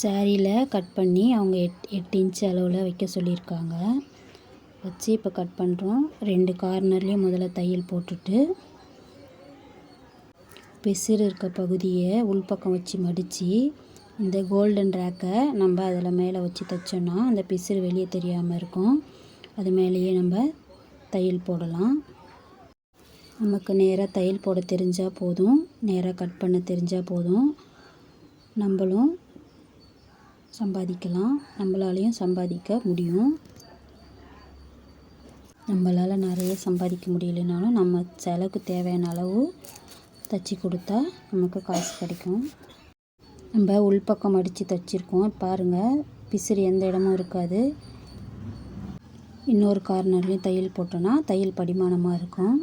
சேரீயில் cut பண்ணி அவங்க எட் எட்டு இன்ச் அளவில் வைக்க சொல்லியிருக்காங்க. வச்சு இப்போ கட் பண்ணுறோம் ரெண்டு கார்னர்லேயும் முதல்ல தையல் போட்டுட்டு பிசிறு இருக்க பகுதியை உள்பக்கம் வச்சு மடித்து இந்த கோல்டன் ரேக்கை நம்ம அதில் மேலே வச்சு தைச்சோன்னா அந்த பிசிறு வெளியே தெரியாமல் இருக்கும். அது மேலேயே நம்ம தையல் போடலாம். நமக்கு நேராக தையல் போட தெரிஞ்சால் போதும். நேராக கட் பண்ண தெரிஞ்சால் போதும். நம்மளும் சம்பாதிக்கலாம். நம்மளாலையும் சம்பாதிக்க முடியும். நம்மளால் நிறைய சம்பாதிக்க முடியலைனாலும் நம்ம செலவுக்கு தேவையான அளவு தைச்சி கொடுத்தா நமக்கு காசு கிடைக்கும். நம்ம உள்பக்கம் அடித்து தைச்சிருக்கோம். பாருங்கள் பிசிறு எந்த இடமும் இருக்காது. இன்னொரு கார்னர்லேயும் தையல் போட்டோன்னா தையல் படிமானமாக இருக்கும்.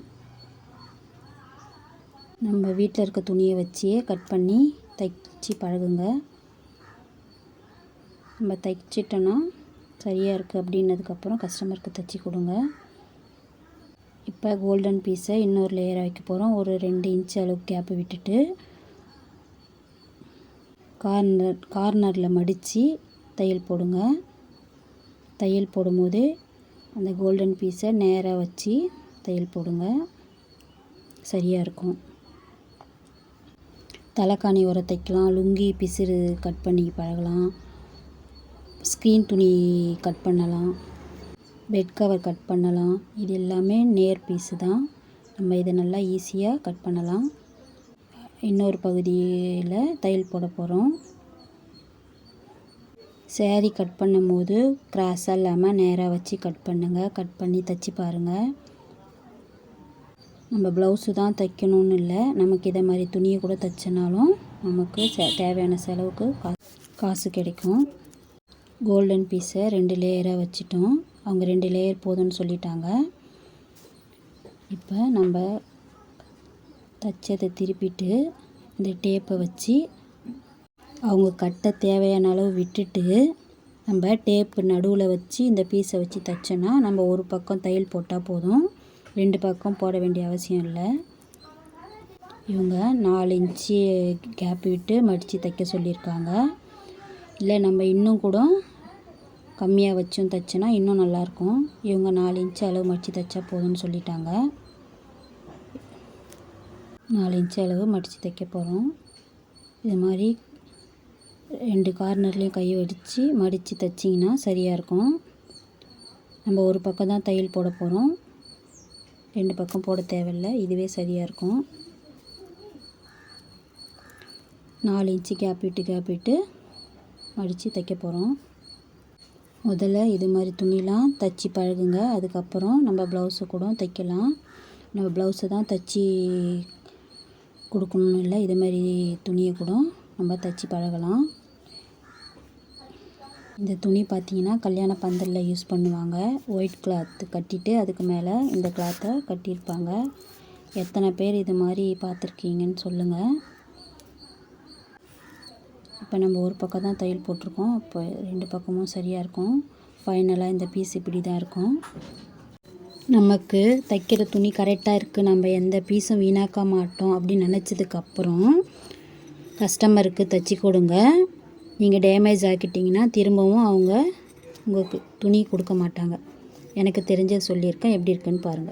நம்ம வீட்டில் இருக்க துணியை வச்சே கட் பண்ணி தைச்சி பழகுங்க. நம்ம தைச்சிட்டோன்னா சரியாக இருக்குது அப்படின்னதுக்கப்புறம் கஸ்டமருக்கு தைச்சி கொடுங்க. இப்போ கோல்டன் பீஸை இன்னொரு லேயராக வைக்க போகிறோம் ஒரு ரெண்டு இன்ச் அளவுக்கு கேப்பு விட்டுட்டு கார்னர் கார்னரில் மடித்து தையல் போடுங்க. தையல் போடும்போது அந்த கோல்டன் பீஸை நேராக வச்சு தையல் போடுங்க. சரியாக இருக்கும். தலைக்காணி உரம் தைக்கலாம் லுங்கி பிசிறு கட் பண்ணி பழகலாம். ஸ்க்ரீன் துணி கட் பண்ணலாம் பெட் கவர் கட் பண்ணலாம். இது எல்லாமே நேர் பீஸு தான். நம்ம இதை நல்லா ஈஸியாக கட் பண்ணலாம். இன்னொரு பகுதியில் தையல் போட போகிறோம் சேரீ கட் பண்ணும்போது கிராஸாக இல்லாமல் நேராக வச்சு கட் பண்ணுங்கள் கட் பண்ணி தைச்சி பாருங்கள் நம்ம ப்ளவுஸு தான் தைக்கணும்னு இல்லை. நமக்கு இதை மாதிரி துணியை கூட தைச்சனாலும் நமக்கு தேவையான செலவுக்கு கா காசு கிடைக்கும். கோல்டன் பீஸை ரெண்டு லேயராக வச்சிட்டோம். அவங்க ரெண்டு லேயர் போதும்னு சொல்லிட்டாங்க. இப்போ நம்ம தைச்சதை திருப்பிட்டு இந்த டேப்பை வச்சு அவங்க கட்ட தேவையான அளவு விட்டுட்டு நம்ம டேப்பு நடுவில் வச்சு இந்த பீஸை வச்சு தைச்சோன்னா நம்ம ஒரு பக்கம் தையல் போட்டால் போதும். ரெண்டு பக்கம் போட வேண்டிய அவசியம் இல்லை. இவங்க நாலு இன்ச்சு கேப் விட்டு மடித்து தைக்க சொல்லியிருக்காங்க. இல்லை நம்ம இன்னும் கூட கம்மியாக வச்சும் தைச்சோன்னா இன்னும் நல்லாயிருக்கும். இவங்க நாலு இன்ச்சு அளவு மடித்து தைச்சா போதும்னு சொல்லிட்டாங்க. நாலு இன்ச்சு அளவு மடித்து தைக்க போகிறோம் இது மாதிரி ரெண்டு கார்னர்லேயும் கையை வடித்து மடித்து தைச்சிங்கன்னா சரியாக இருக்கும் நம்ம ஒரு பக்கம் தான் தையல் போட போகிறோம் ரெண்டு பக்கம் போட தேவையில்லை இதுவே சரியாக இருக்கும் நாலு இன்ச்சு கேப் விட்டு கேப் விட்டு மடித்து தைக்க போகிறோம் முதல்ல இது மாதிரி துணிலாம் தைச்சி பழகுங்க. அதுக்கப்புறம் நம்ம ப்ளவுஸை கூட தைக்கலாம். நம்ம ப்ளவுஸை தான் தைச்சி கொடுக்கணும்னு இல்லை இது மாதிரி துணியை கூட நம்ம தைச்சி பழகலாம். இந்த துணி பார்த்திங்கன்னா கல்யாண பந்தலில் யூஸ் பண்ணுவாங்க. ஒயிட் கிளாத் கட்டிட்டு அதுக்கு மேலே இந்த கிளாத்தை கட்டியிருப்பாங்க. எத்தனை பேர் இது மாதிரி பார்த்துருக்கீங்கன்னு சொல்லுங்கள் இப்போ நம்ம ஒரு பக்கம் தான் தையல் போட்டிருக்கோம். இப்போ ரெண்டு பக்கமும் சரியாக இருக்கும். ஃபைனலாக இந்த பீஸ் இப்படி தான் இருக்கும். நமக்கு தைக்கிற துணி கரெக்டாக இருக்குது நம்ம எந்த பீஸும் வீணாக்க மாட்டோம் அப்படின்னு நினச்சதுக்கப்புறம் கஸ்டமருக்கு தைச்சி கொடுங்க. நீங்கள் டேமேஜ் ஆக்கிட்டிங்கன்னா திரும்பவும் அவங்க உங்களுக்கு துணி கொடுக்க மாட்டாங்க. எனக்கு தெரிஞ்சது சொல்லியிருக்கேன். எப்படி இருக்குன்னு பாருங்கள்